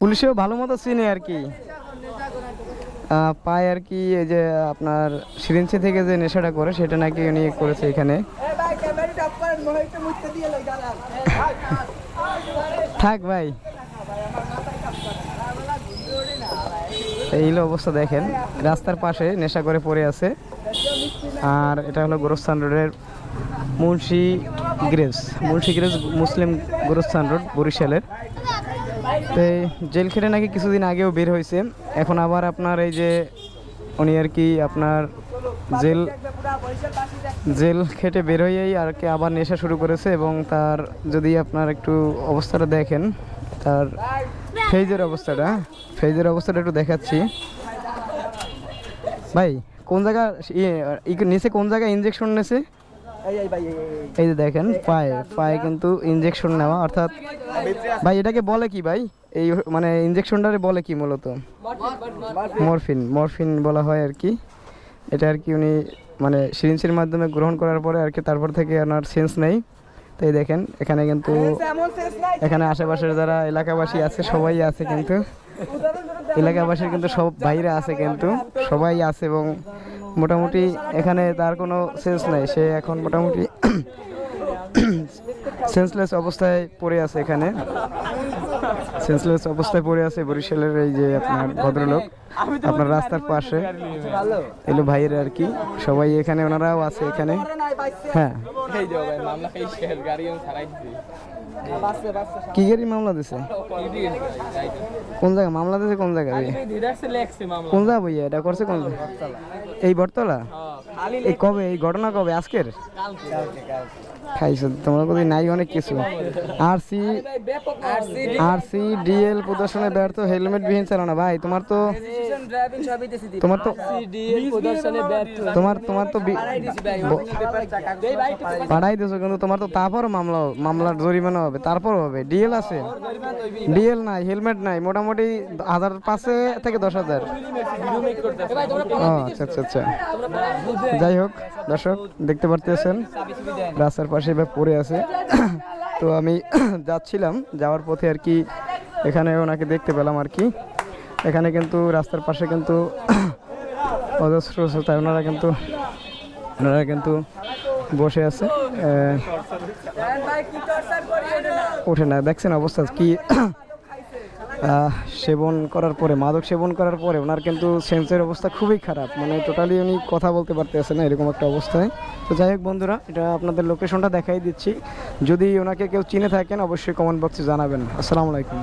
পুলিশেও ভালো মতো চিনে আর কি। পায় আর কি এই যে আপনার সিরিঞ্চি থেকে যে নেশাটা করে, সেটা নাকি উনি করেছে এখানে। থাক ভাই। এই হলো অবস্থা দেখেন। রাস্তার পাশে নেশা করে পড়ে আছে। আর এটা হলো গোরস্থান রোডের মুন্সি গ্রেস। মুন্সি গ্রেস মুসলিম গোরস্থান রোড, বরিশালের। তো জেল খেটে নাকি কিছুদিন আগেও বের হয়েছে। এখন আবার আপনার এই যে উনি আর কি আপনার জেল জেল খেটে বের হয়েই আর কি আবার নেশা শুরু করেছে এবং তার যদি আপনার একটু অবস্থাটা দেখেন, তার ফেজের অবস্থাটা ফেজের অবস্থাটা একটু দেখাচ্ছি। ভাই, কোন জায়গা ইয়ে নিচে কোন জায়গায় ইঞ্জেকশন নেছে? এই যে দেখেন পায়ে পায়ে কিন্তু ইঞ্জেকশন নেওয়া অর্থাৎ ভাই এটাকে বলে কি ভাই? এই মানে ইঞ্জেকশনটারে বলে কি মূলত? মরফিন। মরফিন বলা হয় আর কি। এটা আর কি উনি মানে সিরিঞ্জের মাধ্যমে গ্রহণ করার পরে আর কি তারপর থেকে ওনার সেন্স নেই। তাই দেখেন এখানে কিন্তু এখানে আশেপাশের যারা এলাকাবাসী আছে সবাই আছে কিন্তু। এলাকাবাসীর কিন্তু সব বাইরে আছে কিন্তু সবাই আছে এবং মোটামুটি এখানে তার কোনো সেন্স নাই। সে এখন মোটামুটি সেন্সলেস অবস্থায় পড়ে আছে এখানে। সেন্সলেস অবস্থায় পড়ে আছে বরিশালের এই যে আপনার ভদ্রলোক। আপনার রাস্তার পাশে। এলো ভাইয়ের আর কি। সবাই এখানে ওনারাও আছে এখানে। হ্যাঁ। কি গাড়ি মামলা দিছে? কোন জায়গা? মামলা দিছে কোন জায়গায় কোন জায়গা ভাইয়া? এটা করছে কোন জায়গা? এই বটতলা? খালি এই কবে এই ঘটনা কবে? আজকের? খাইছো তোমার কোথায়? নাই অনেক কিছু। R C R C DL প্রদর্শনে ব্যর্থ হেলমেট বিহীন চালানো ভাই তোমার তো তোমার তো তোমার তোমার তো পাঠাই দিছো কিন্তু তোমার তো তারপরও মামলা মামলার জরিমানা হবে তারপর হবে। ডিএল আছে। ডিএল নাই হেলমেট নাই মোটামুটি হাজার পাঁচে থেকে দশ হাজার। আচ্ছা আচ্ছা আচ্ছা। যাই হোক, দর্শক, দেখতে পারতেছেন, রাস্তার পাশে এবার পড়ে আছে। তো আমি যাচ্ছিলাম, যাওয়ার পথে আর কি এখানে ওনাকে দেখতে পেলাম আর কি। এখানে কিন্তু রাস্তার পাশে কিন্তু অজস্র শ্রোতা, ওনারা কিন্তু ওনারা কিন্তু বসে আছে। ওঠে না, দেখছেন অবস্থা কি? সেবন করার পরে, মাদক সেবন করার পরে ওনার কিন্তু সেন্সের অবস্থা খুবই খারাপ। মানে টোটালি উনি কথা বলতে পারতেছে না এরকম একটা অবস্থায়। তো যাই হোক বন্ধুরা, এটা আপনাদের লোকেশনটা দেখাই দিচ্ছি। যদি ওনাকে কেউ চিনে থাকেন, অবশ্যই কমেন্ট বক্সে জানাবেন। আসসালামু আলাইকুম।